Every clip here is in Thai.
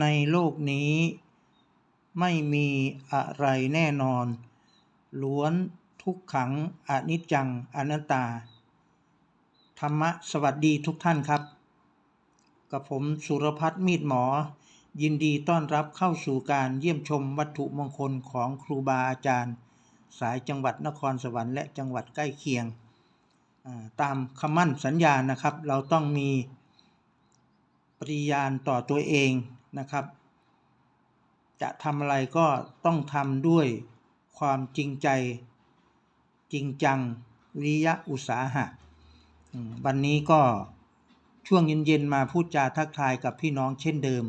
ในโลกนี้ ไม่มีอะไรแน่นอน ล้วนทุกขังอนิจจังอนัตตา ธรรมะสวัสดีทุกท่านครับ กับผมสุรพัฒน์มีดหมอ ยินดีต้อนรับเข้าสู่การเยี่ยมชมวัตถุมงคลของครูบาอาจารย์ สายจังหวัดนครสวรรค์และจังหวัดใกล้เคียง ตามคำมั่นสัญญานะครับ เราต้องมีปฏิญาณต่อตัวเอง นะครับ จะทำอะไรก็ต้องทำด้วยความจริงใจ จริงจังวิยะอุตสาหะ วันนี้ก็ช่วงเย็นๆมาพูดจาทักทายกับพี่น้องเช่นเดิม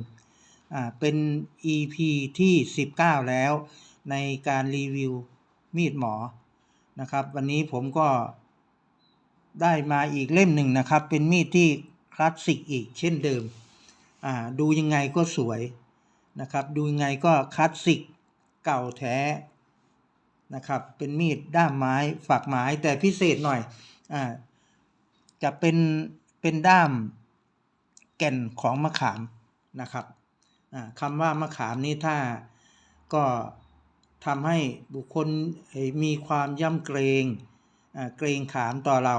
เป็น EP ที่ 19 แล้วในการรีวิวมีดหมอนะครับ วันนี้ผมก็ได้มาอีกเล่มหนึ่งนะครับ เป็นมีดที่คลาสสิกอีกเช่นเดิม ดูยังไงก็สวยนะครับ ดูยังไงก็คลาสสิกเก่าแท้นะครับ เป็นมีดด้ามไม้ฝักไม้แต่พิเศษหน่อยอ่าจะเป็นเป็นด้ามแก่นของมะขามนะครับอ่าคำว่ามะขามนี้ถ้าก็ทำให้บุคคลมีความย่ำเกรงอ่าเกรงขามต่อเรา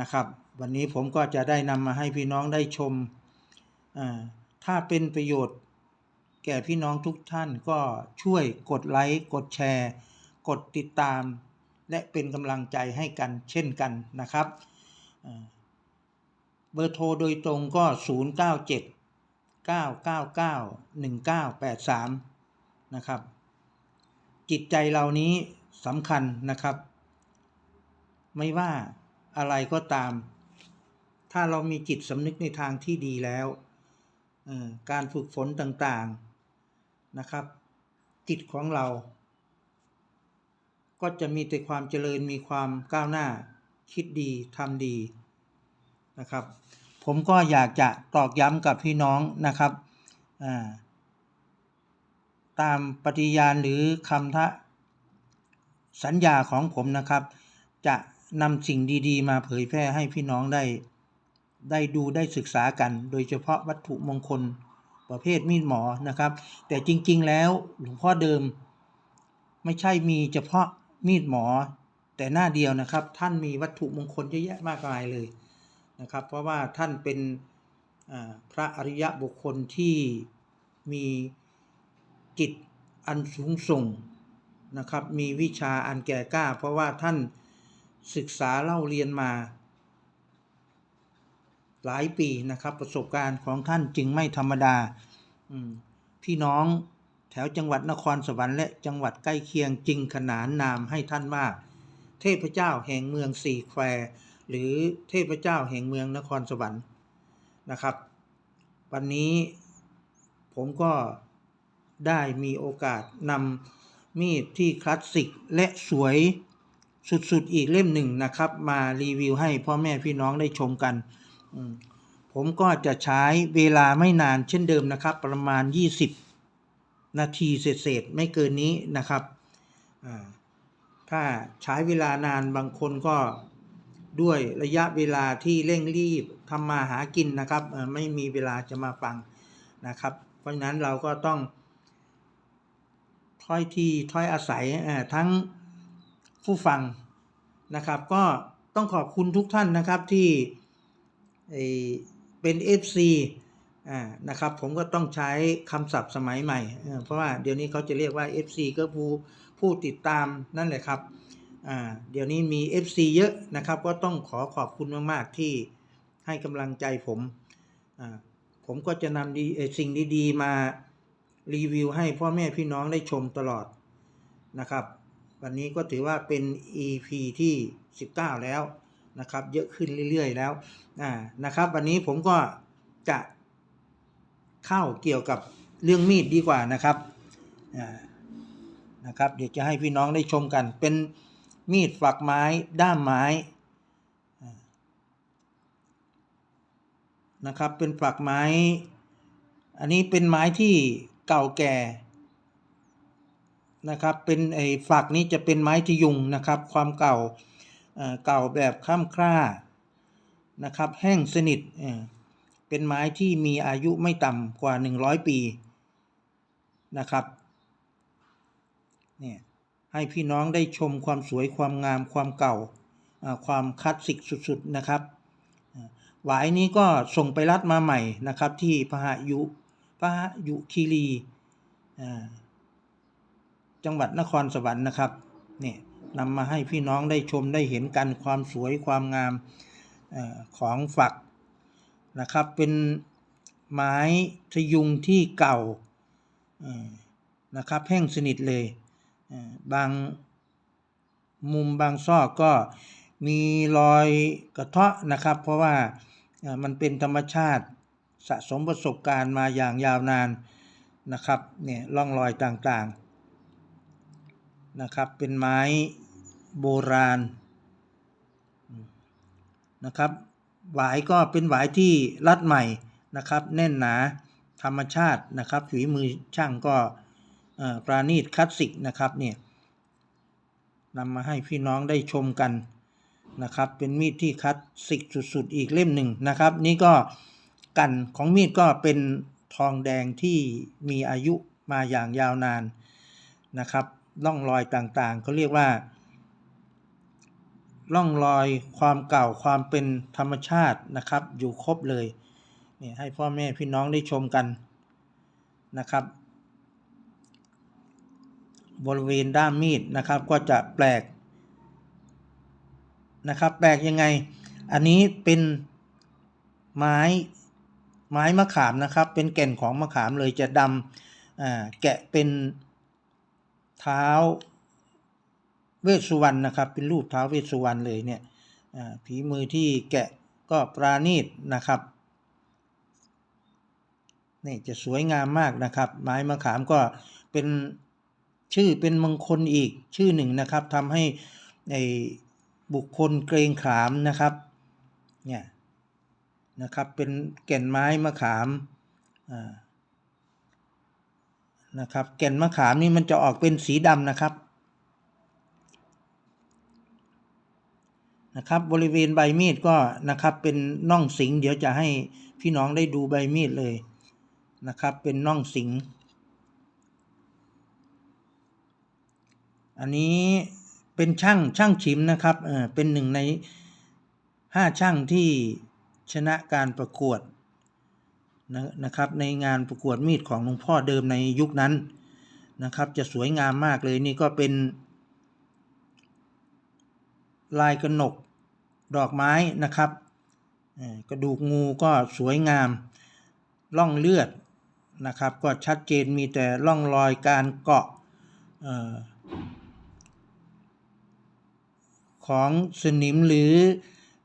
นะครับ วันนี้ผมก็จะได้นำมาให้พี่น้องได้ชม ถ้าเป็นประโยชน์ แก่พี่น้องทุกท่านก็ช่วยกดไลค์กดแชร์ กดติดตาม และเป็นกำลังใจให้กันเช่นกันนะครับ เบอร์โทรโดยตรงก็ 097 999 1983 นะครับ จิตใจเรานี้สำคัญนะครับ ไม่ว่าอะไรก็ตาม ถ้าเรามีจิตสำนึกในทางที่ดีแล้ว การฝึกฝนต่างๆนะครับ จิตของเรา ก็จะมีแต่ความเจริญมีความก้าวหน้า คิดดีทำดีนะครับ ผมก็อยากจะตอกย้ำกับพี่น้องนะครับาตามปฏิญาณหรือคำทะสัญญาของผมนะครับ จะนำสิ่งดี ๆ มาเผยแพร่ให้พี่น้องได้ ได้ดูได้ศึกษากัน โดยเฉพาะวัตถุมงคลประเภทมีดหมอนะครับ แต่จริงๆแล้วหลวงพ่อเดิม ไม่ใช่มีเฉพาะมีดหมอ แต่หน้าเดียวนะครับ ท่านมีวัตถุมงคลเยอะแยะมากมายเลยนะครับ เพราะว่าท่านเป็นพระอริยะบุคคลที่มีจิตอันสูงส่งนะครับ มีวิชาอันแก่กล้า เพราะว่าท่านศึกษาเล่าเรียนมา หลายปีนะครับ ประสบการณ์ของท่านจึงไม่ธรรมดาพี่น้องแถวจังหวัดนครสวรรค์และจังหวัดใกล้เคียงจึงขนานนามให้ท่านว่าเทพเจ้าแห่งเมืองสี่แควหรือเทพเจ้าแห่งเมืองนครสวรรค์นะครับ วันนี้ผมก็ได้มีโอกาสนำมีดที่คลาสสิกและสวยสุดๆอีกเล่มหนึ่งนะครับ มารีวิวให้พ่อแม่พี่น้องได้ชมกัน ผมก็จะใช้เวลาไม่นานเช่นเดิมนะครับ ประมาณ 20 นาทีเศษๆไม่เกินนี้นะครับถ้าใช้เวลานานบางคนก็ด้วยระยะเวลาที่เร่งรีบทำมาหากินนะครับไม่มีเวลาจะมาฟังนะครับ เพราะฉะนั้นเราก็ต้อง ถ้อยทีถ้อยอาศัยทั้งผู้ฟังนะครับ ก็ต้องขอบคุณทุกท่านนะครับที่ เป็น FC อ่านะครับผมก็ต้องใช้คำศัพท์สมัยใหม่ เพราะว่าเดี๋ยวนี้เขาจะเรียกว่า FC ก็ผู้ผู้ติดตามนั่นแหละครับอ่าเดี๋ยวนี้มี FC เยอะนะครับ ก็ต้องขอขอบคุณมาก ๆ ที่ให้กำลังใจผมอ่าผมก็จะนำสิ่งดีๆ มารีวิวให้พ่อแม่พี่น้องได้ชมตลอดนะครับ วันนี้ก็ถือว่าเป็น EP ที่ 19 แล้ว นะครับเยอะขึ้นเรื่อยๆแล้วอ่านะครับ วันนี้ผมก็จะเข้าเกี่ยวกับเรื่องมีดดีกว่านะครับอ่านะครับเดี๋ยวจะให้พี่น้องได้ชมกัน เป็นมีดฝักไม้ด้ามไม้นะครับเป็นฝักไม้ อันนี้เป็นไม้ที่เก่าแก่นะครับเป็นไอ้ฝักนี้จะเป็นไม้ที่ยุงนะครับ ความเก่า เก่าแบบข้ามคร่านะครับ แห้งสนิทเป็นไม้ที่มีอายุไม่ต่ำกว่า 100 ปีนะครับเนี่ยให้พี่น้องได้ชมความสวยความงามความเก่าความคลาสสิกสุดๆนะครับหวายนี้ก็ส่งไปรัดมาใหม่นะครับที่พหยุพหยุคีรีจังหวัดนครสวรรค์นะครับเนี่ย นำมาให้พี่น้องได้ชมได้เห็นกันความสวยความงามอของฝักนะครับ เป็นไม้ทะยุงที่เก่านะครับแห้งสนิทเลย บางมุมบางซอกก็มีรอยกระเทาะนะครับ เพราะว่ามันเป็นธรรมชาติสะสมประสบการณ์มาอย่างยาวนานนะครับเนี่ยร่องรอยต่างๆนะครับเป็นไม้ โบราณนะครับหวายก็เป็นหวายที่รัดใหม่นะครับแน่นหนาธรรมชาตินะครับฝีมือช่างก็ปราณีตคลาสสิกนะครับเนี่ยนำมาให้พี่น้องได้ชมกันนะครับเป็นมีดที่คลาสสิกสุดๆอีกเล่มหนึ่งนะครับนี่ก็กันของมีดก็เป็นทองแดงที่มีอายุมาอย่างยาวนานนะครับร่องรอยต่างๆเขาเรียกว่า ร่องรอยความเก่าความเป็นธรรมชาตินะครับ อยู่ครบเลยนี่ให้พ่อแม่พี่น้องได้ชมกันนะครับ บริเวณด้ามมีดนะครับก็จะแปลกนะครับแปลกยังไง อันนี้เป็นไม้ไม้มะขามนะครับ เป็นแก่นของมะขามเลยจะดำแกะเป็นเท้า เวสสุวรรณนะครับ เป็นรูปเท้าเวสสุวรรณเลยเนี่ยอ่าฝีมือที่แกะก็ปราณีตนะครับนี่จะสวยงามมากนะครับ ไม้มะขามก็เป็นชื่อเป็นมงคลอีกชื่อหนึ่งนะครับทำให้ในบุคคลเกรงขามนะครับเนี่ยนะครับเป็นแก่นไม้มะขามนะครับแก่นมะขามนี่มันจะออกเป็นสีดำนะครับ นะครับบริเวณใบมีดก็นะครับเป็นน่องสิง เดี๋ยวจะให้พี่น้องได้ดูใบมีดเลยนะครับ เป็นน่องสิง อันนี้เป็นช่างช่างฉิมนะครับเออเป็นหนึ่งในห้าช่างที่ชนะการประกวดนะนะครับ ในงานประกวดมีดของหลวงพ่อเดิมในยุคนั้นนะครับ จะสวยงามมากเลยนี่ก็เป็น ลายกระหนก ดอกไม้นะครับกระดูกงูก็สวยงามร่องเลือดนะครับ ก็ชัดเจนมีแต่ร่องรอยการเกาะออของสนิมหรือ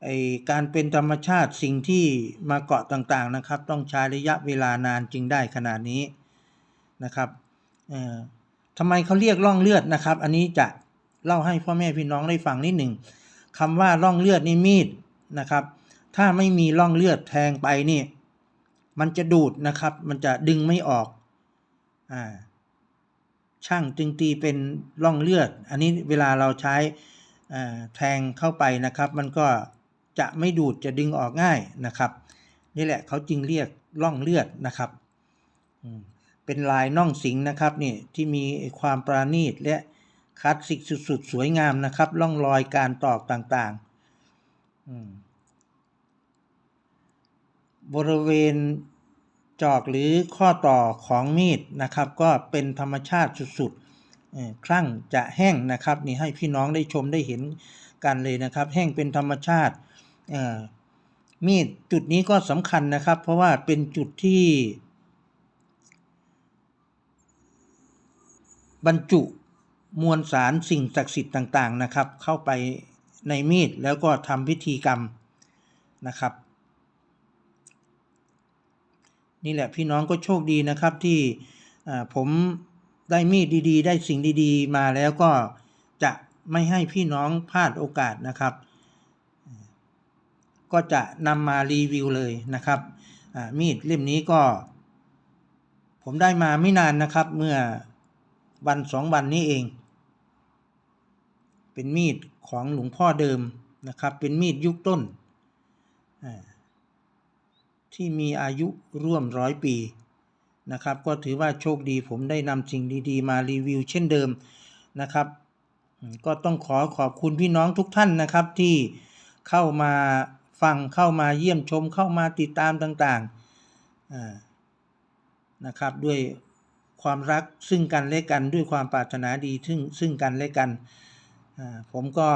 ไอการเป็นธรรมชาติสิ่งที่มาเกาะต่างๆนะครับ ต้องใช้ระยะเวลานานจึงได้ขนาดนี้นะครับทำไมเขาเรียกร่องเลือดนะครับ อันนี้จะ เล่าให้พ่อแม่พี่น้องได้ฟังนิดหนึ่งคำว่าร่องเลือดนี่มีดนะครับ ถ้าไม่มีร่องเลือดแทงไปนี่ มันจะดูดนะครับ มันจะดึงไม่ออกอ่าช่างจึงตีเป็นร่องเลือด อันนี้เวลาเราใช้แทงเข้าไปนะครับ มันก็จะไม่ดูดจะดึงออกง่ายนะครับ นี่แหละเขาจึงเรียกร่องเลือดนะครับเป็นลายน่องสิงนะครับนี่ที่มีความปราณีตและ คลาสสิกสุดๆ สวยงามนะครับร่องรอยการตอกต่างๆ บริเวณจอกหรือข้อต่อของมีดนะครับ ก็เป็นธรรมชาติสุดๆคลั่งจะแห้งนะครับนี่ให้พี่น้องได้ชมได้เห็นกันเลยนะครับ แห้งเป็นธรรมชาติมีดจุดนี้ก็สำคัญนะครับ เพราะว่าเป็นจุดที่ บรรจุ มวลสารสิ่งศักดิ์สิทธิ์ต่างๆนะครับ เข้าไปในมีดแล้วก็ทำพิธีกรรมนะครับ นี่แหละพี่น้องก็โชคดีนะครับที่ผมได้มีดดีๆ ได้สิ่งดีๆ มาแล้วก็จะไม่ให้พี่น้องพลาดโอกาสนะครับ ก็จะนำมารีวิวเลยนะครับมีดเล่มนี้ก็ ผมได้มาไม่นานนะครับเมื่อวันสองวันนี้เอง เป็นมีดของหลวงพ่อเดิมนะครับ เป็นมีดยุคต้น ที่มีอายุร่วมร้อยปีนะครับ ก็ถือว่าโชคดีผมได้นำสิ่งดีๆ มารีวิวเช่นเดิมนะครับ ก็ต้องขอขอบคุณพี่น้องทุกท่านนะครับที่เข้ามาฟังเข้ามาเยี่ยมชมเข้ามาติดตามต่างๆนะครับด้วยความรักซึ่งกันและกันด้วยความปรารถนาดีซึ่งซึ่งกันและกันอ ผมก็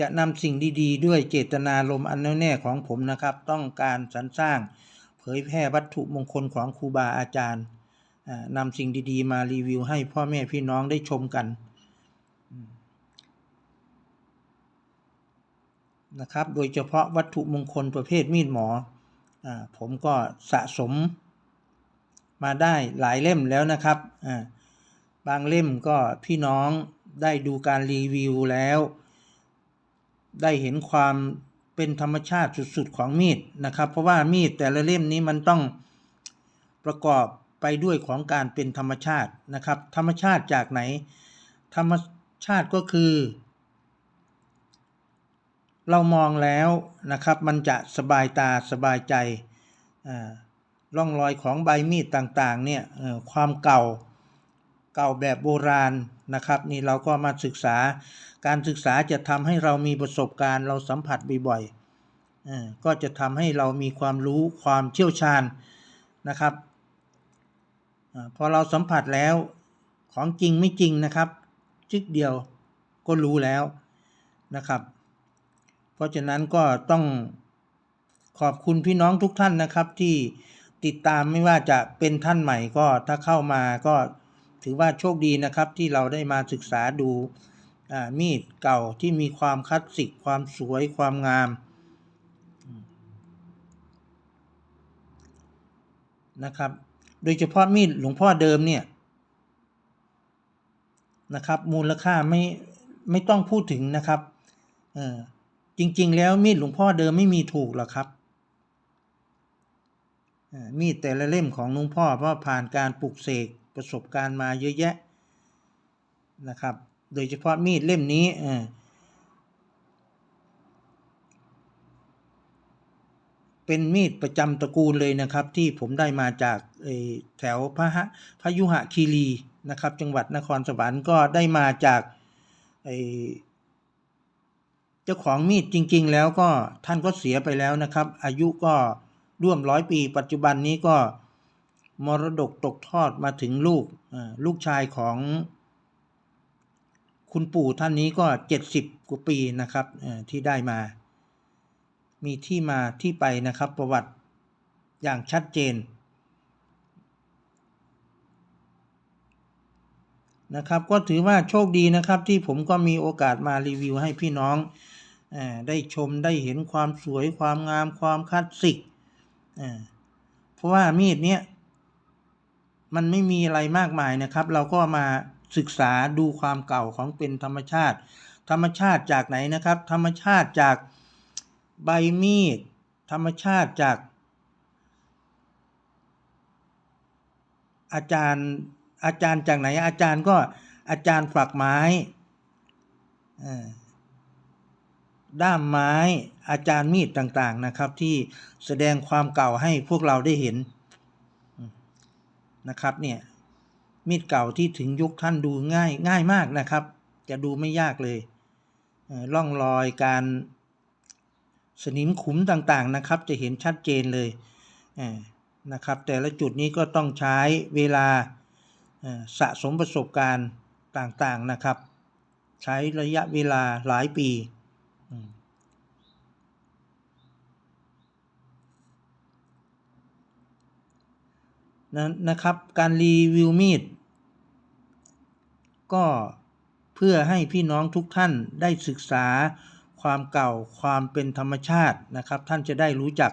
จะนำสิ่งดี ๆ ด้วยเจตนารมอันแน่วแน่ของผมนะครับ ต้องการสรรสร้างเผยแพร่วัตถุมงคลของครูบาอาจารย์นำสิ่งดี ๆ มารีวิวให้พ่อแม่พี่น้องได้ชมกันนะครับ โดยเฉพาะวัตถุมงคลประเภทมีดหมออผมก็สะสมมาได้หลายเล่มแล้วนะครับอ่า บางเล่มก็พี่น้องได้ดูการรีวิวแล้ว ได้เห็นความเป็นธรรมชาติสุดๆของมีดนะครับ เพราะว่ามีดแต่ละเล่มนี้มันต้องประกอบไปด้วยของการเป็นธรรมชาตินะครับ ธรรมชาติจากไหน ธรรมชาติก็คือ เรามองแล้วนะครับ มันจะสบายตาสบายใจอ่าร่องรอยของใบมีดต่างๆเนี่ยความเก่า เก่าแบบโบราณนะครับนี่เราก็มาศึกษา การศึกษาจะทำให้เรามีประสบการณ์ เราสัมผัสบ่อยๆเอ่อก็จะทำให้เรามีความรู้ความเชี่ยวชาญนะครับอพอเราสัมผัสแล้วของจริงไม่จริงนะครับจึกเดียวก็รู้แล้วนะครับ เพราะฉะนั้นก็ต้องขอบคุณพี่น้องทุกท่านนะครับที่ติดตามไม่ว่าจะเป็นท่านใหม่ก็ถ้าเข้ามาก็ ถือว่าโชคดีนะครับที่เราได้มาศึกษาดูมีดเก่าที่มีความคลาสสิกความสวยความงามนะครับ โดยเฉพาะมีดหลวงพ่อเดิมเนี่ยนะครับ มูลค่าไม่ไม่ต้องพูดถึงนะครับเออจริง ๆ แล้วมีดหลวงพ่อเดิมไม่มีถูกหรอกครับมีดแต่ละเล่มของหลวงพ่อเพราะผ่านการปลูกเสก ประสบการณ์มาเยอะแยะนะครับ โดยเฉพาะมีดเล่มนี้เเป็นมีดประจำตระกูลเลยนะครับ ที่ผมได้มาจากแถวพระหะพยุหคีรีนะครับ จังหวัดนครสวรรค์ก็ได้มาจากเจ้าของมีดจริง ๆ แล้วก็ท่านก็เสียไปแล้วนะครับ อายุก็ร่วมร้อยปี ปัจจุบันนี้ก็ มรดกตกทอดมาถึงลูกลูกชายของ คุณปู่ท่านนี้ก็เจ็ดสิบกว่าปีนะครับที่ได้มา มีที่มาที่ไปนะครับประวัติอย่างชัดเจนนะครับก็ถือว่าโชคดีนะครับที่ผมก็มีโอกาสมารีวิวให้พี่น้องอได้ชมได้เห็นความสวยความงามความคลาสสิกเพราะว่ามีดเนี้ย มันไม่มีอะไรมากมายนะครับ เราก็มาศึกษาดูความเก่าของเป็นธรรมชาติ ธรรมชาติจากไหนนะครับ ธรรมชาติจากใบมีด ธรรมชาติจาก อาจารย์อาจารย์จากไหนอาจารย์ก็อาจารย์ฝักไม้ด้ามไม้อาจารย์มีดต่างๆนะครับ ที่แสดงความเก่าให้พวกเราได้เห็น นะครับเนี่ยมีดเก่าที่ถึงยุคท่านดูง่ายง่ายมากนะครับ จะดูไม่ยากเลยร่องรอยการสนิมขุมต่างๆนะครับ จะเห็นชัดเจนเลยนะครับ แต่ละจุดนี้ก็ต้องใช้เวลาสะสมประสบการณ์ต่างๆนะครับ ใช้ระยะเวลาหลายปี นะนะครับ การรีวิวมีด ก็เพื่อให้พี่น้องทุกท่านได้ศึกษาความเก่าความเป็นธรรมชาตินะครับ ท่านจะได้รู้จัก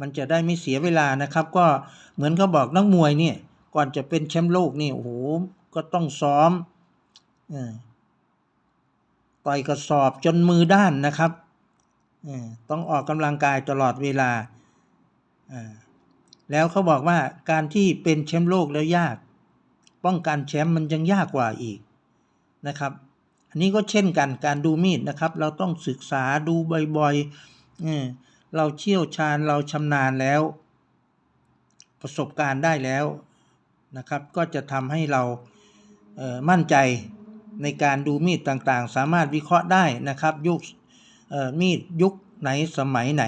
มันจะได้ไม่เสียเวลานะครับ ก็เหมือนเขาบอกนักมวยเนี่ยก่อนจะเป็นแชมป์โลกนี่โอ้โหก็ต้องซ้อมต่อยกระสอบจนมือด้านนะครับต้องออกกำลังกายตลอดเวลาอ่า แล้วเขาบอกว่าการที่เป็นแชมป์โลกแล้วยาก ป้องกันแชมป์มันยังยากกว่าอีกนะครับ อันนี้ก็เช่นกันการดูมีดนะครับ เราต้องศึกษาดูบ่อยเเราเชี่ยวชาญเราชำนาญแล้ว ประสบการณ์ได้แล้วนะครับ ก็จะทำให้เราเมั่นใจในการดูมีดต่างๆ สามารถวิเคราะห์ได้นะครับ ยุคมีดยุคไหนสมัยไหน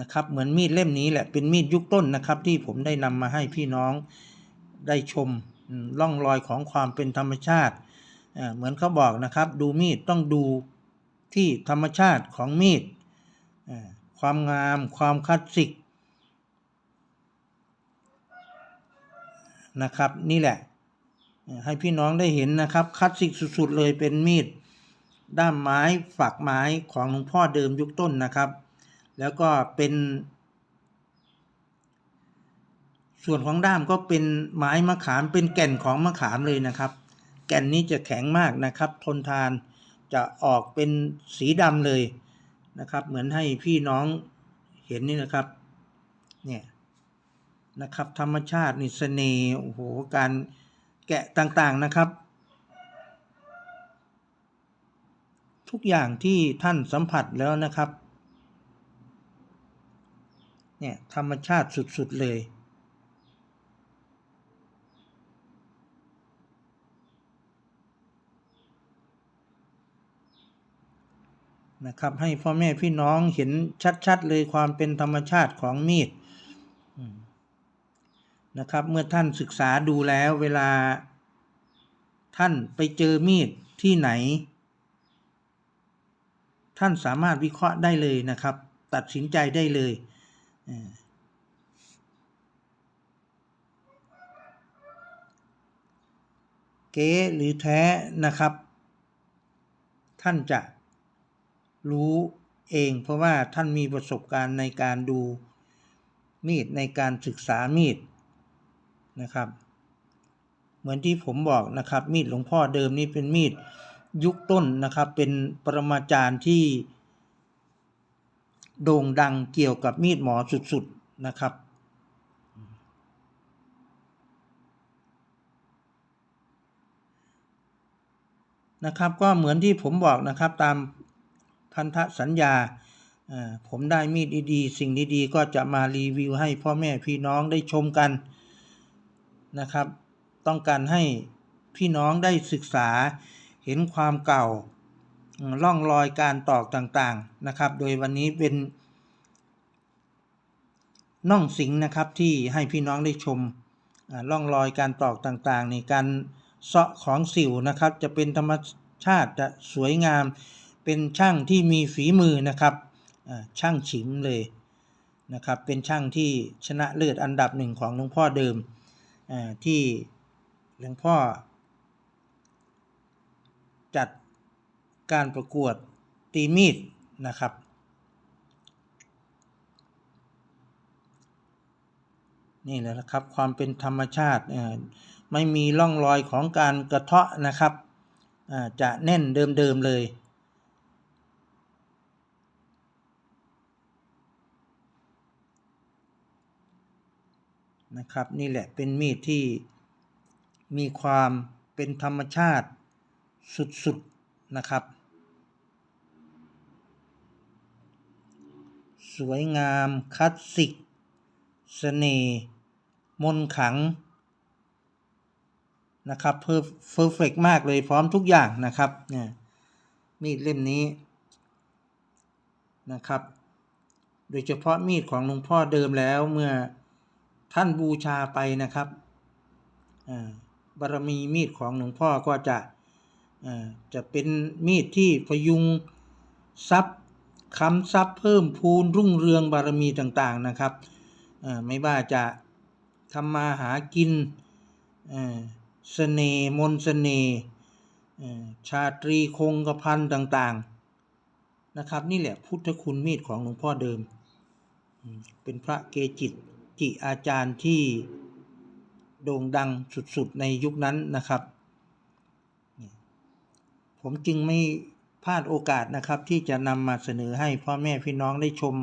นะครับ เหมือนมีดเล่มนี้แหละเป็นมีดยุคต้นนะครับ ที่ผมได้นำมาให้พี่น้องได้ชมอืมร่องรอยของความเป็นธรรมชาติ เหมือนเขาบอกนะครับ ดูมีดต้องดูที่ธรรมชาติของมีด ความงาม ความคลาสสิกนะครับนี่แหละ ให้พี่น้องได้เห็นนะครับคลาสสิกสุดๆเลยเป็นมีด ด้ามไม้ฝักไม้ของหลวงพ่อเดิมยุคต้นนะครับ แล้วก็เป็น ส่วนของด้ามก็เป็นไม้มะขามเป็นแก่นของมะขามเลยนะครับ แก่นนี้จะแข็งมากนะครับ ทนทานจะออกเป็นสีดำเลยนะครับ เหมือนให้พี่น้องเห็นนี่นะครับ เนี่ยนะครับ ธรรมชาตินี่เน่โอ้โหการแกะต่างๆนะครับ ทุกอย่างที่ท่านสัมผัสแล้วนะครับ เนี่ยธรรมชาติสุด ๆ เลยนะครับให้พ่อแม่พี่น้องเห็นชัด ๆ เลยความเป็นธรรมชาติของมีดนะครับ เมื่อท่านศึกษาดูแล้วเวลา ท่านไปเจอมีดที่ไหน ท่านสามารถวิเคราะห์ได้เลยนะครับ ตัดสินใจได้เลย เก๊หรือแท้นะครับ ท่านจะรู้เองเพราะว่าท่านมีประสบการณ์ในการดูมีดในการศึกษามีดนะครับ เหมือนที่ผมบอกนะครับ มีดหลวงพ่อเดิมนี่เป็นมีดยุคต้นนะครับ เป็นปรมาจารย์ที่ โด่งดังเกี่ยวกับมีดหมอสุดๆนะครับ นะครับก็เหมือนที่ผมบอกนะครับตามพันธสัญญาผมได้มีดดีๆ สิ่งดีๆ ก็จะมารีวิวให้พ่อแม่พี่น้องได้ชมกันนะครับ ต้องการให้พี่น้องได้ศึกษาเห็นความเก่า ร่องรอยการตอกต่างๆนะครับ โดยวันนี้เป็นน่องสิงนะครับที่ให้พี่น้องได้ชมอ่าร่องรอยการตอกต่างๆในการเซาะของสิวนะครับ จะเป็นธรรมชาติจะสวยงาม เป็นช่างที่มีฝีมือนะครับช่างฉิมเลยนะครับ เป็นช่างที่ชนะเลิศอันดับหนึ่งของหลวงพ่อเดิมที่หลวงพ่อจัด การประกวดตีมีดนะครับ นี่แหละนะครับความเป็นธรรมชาติไม่มีร่องรอยของการกระเทาะนะครับจะแน่นเดิมๆเลยนะครับนี่แหละเป็นมีดที่มีความเป็นธรรมชาติสุดๆนะครับ สวยงามคลาสสิกเสน่ห์มนต์ขังนะครับเพอร์เพอร์เฟกมากเลยพร้อมทุกอย่างนะครับเนี่ยมีดเล่มนี้นะครับ โดยเฉพาะมีดของหลวงพ่อเดิมแล้วเมื่อท่านบูชาไปนะครับบารมีมีดของหลวงพ่อก็จะจะเป็นมีดที่พยุงทรัพย์ คำทรัพย์เพิ่มพูนรุ่งเรืองบารมีต่างๆนะครับไม่ว่าจะทำมาหากินเสน่ห์มนเสน่ห์ชาตรีคงกระพันต่างๆนะครับ นี่แหละพุทธคุณมีดของหลวงพ่อเดิม เป็นพระเกจิจิอาจารย์ที่โด่งดังสุดๆในยุคนั้นนะครับ ผมจึงไม่ ลาดโอกาสนะครับที่จะนำมาเสนอให้พ่อแม่พี่น้องได้ชม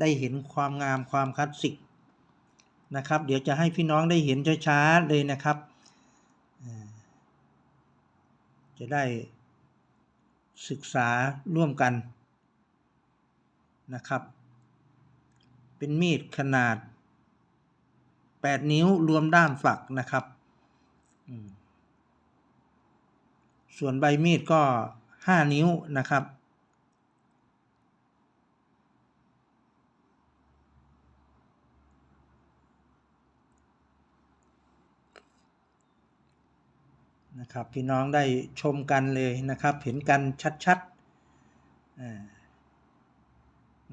ได้เห็นความงามความคลาสสิกนะครับ เดี๋ยวจะให้พี่น้องได้เห็นช้าๆเลยนะครับ จะได้ศึกษาร่วมกันนะครับ เป็นมีดขนาด 8 นิ้วรวมด้ามฝักนะครับ ส่วนใบมีดก็ 5 นิ้วนะครับ นะครับ พี่น้องได้ชมกันเลยนะครับ เห็นกันชัดๆอ่า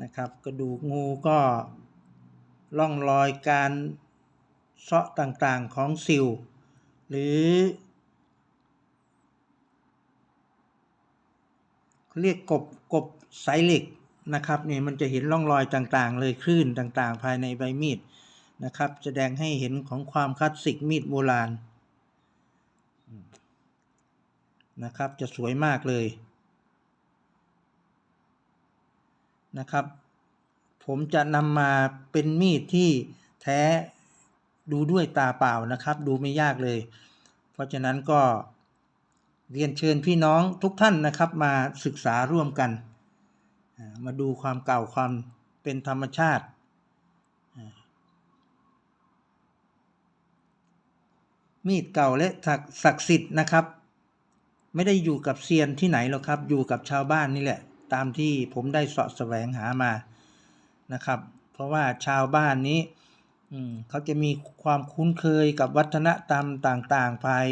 นะครับกระดูกงูก็ร่องรอยการเซาะต่างๆของซิลหรือ เรียกกบกบสายเหล็กนะครับเนี่ยมันจะเห็นร่องรอยต่างๆ เลยคลื่นต่างๆ ภายในใบมีดนะครับ แสดงให้เห็นของความคลาสสิกมีดโบราณนะครับ จะสวยมากเลยนะครับ ผมจะนำมาเป็นมีดที่แท้ดูด้วยตาเปล่านะครับ ดูไม่ยากเลย เพราะฉะนั้นก็ เรียนเชิญพี่น้องทุกท่านนะครับมาศึกษาร่วมกัน มาดูความเก่าความเป็นธรรมชาติ มีดเก่าและศักดิ์สิทธิ์นะครับ ไม่ได้อยู่กับเซียนที่ไหนหรอกครับ อยู่กับชาวบ้านนี่แหละ ตามที่ผมได้สาะแสวงหามานะครับ เพราะว่าชาวบ้านนี้เขาจะมีความคุ้นเคยกับวัฒนธรรมต่าง ๆ ภายใน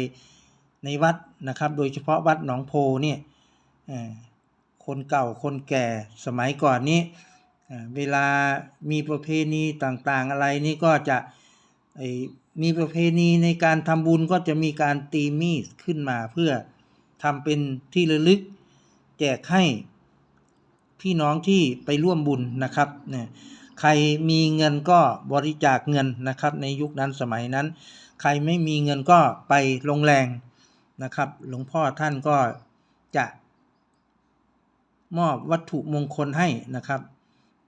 ในวัดนะครับ โดยเฉพาะวัดหนองโพเนี่ยคนเก่าคนแก่สมัยก่อนนี้เวลามีประเพณีต่างๆอะไรนี่ก็จะมีประเพณีในการทำบุญก็จะมีการตีมีดขึ้นมาเพื่อทำเป็นที่ระลึก แจกให้พี่น้องที่ไปร่วมบุญนะครับเนี่ยใครมีเงินก็บริจาคเงินนะครับ ในยุคนั้นสมัยนั้น ใครไม่มีเงินก็ไปลงแรง นะครับ หลวงพ่อท่านก็จะมอบวัตถุมงคลให้นะครับ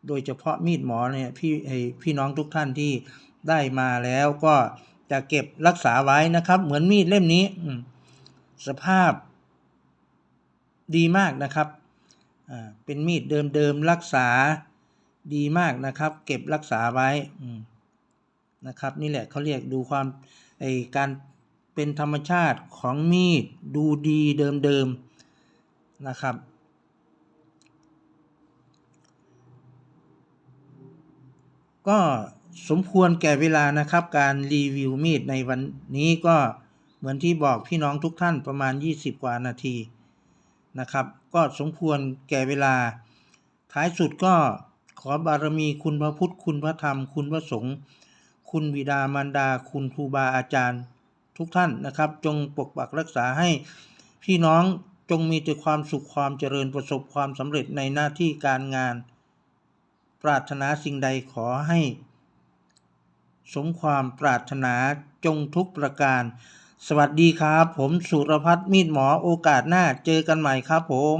โดยเฉพาะมีดหมอเนี่ยพี่ให้พี่น้องทุกท่านที่ได้มาแล้วก็จะเก็บรักษาไว้นะครับ เหมือนมีดเล่มนี้สภาพดีมากนะครับเป็นมีดเดิมๆรักษาดีมากนะครับ เก็บรักษาไว้นะครับ นี่แหละเขาเรียกดูความไอการ เป็นธรรมชาติของมีดดูดีเดิมๆนะครับ ก็สมควรแก่เวลานะครับ การรีวิวมีดในวันนี้ก็เหมือนที่บอกพี่น้องทุกท่านประมาณ 20 กว่านาทีนะครับ ก็สมควรแก่เวลา ท้ายสุดก็ขอบารมีคุณพระพุทธคุณพระธรรมคุณพระสงฆ์คุณบิดามารดาคุณครูบาอาจารย์ ทุกท่านนะครับ จงปกปักรักษาให้พี่น้องจงมีแต่ความสุขความเจริญประสบความสำเร็จในหน้าที่การงาน ปรารถนาสิ่งใดขอให้ สมความปรารถนาจงทุกประการ สวัสดีครับ ผมสุรพัฒน์มีดหมอโอกาสหน้าเจอกันใหม่ครับผม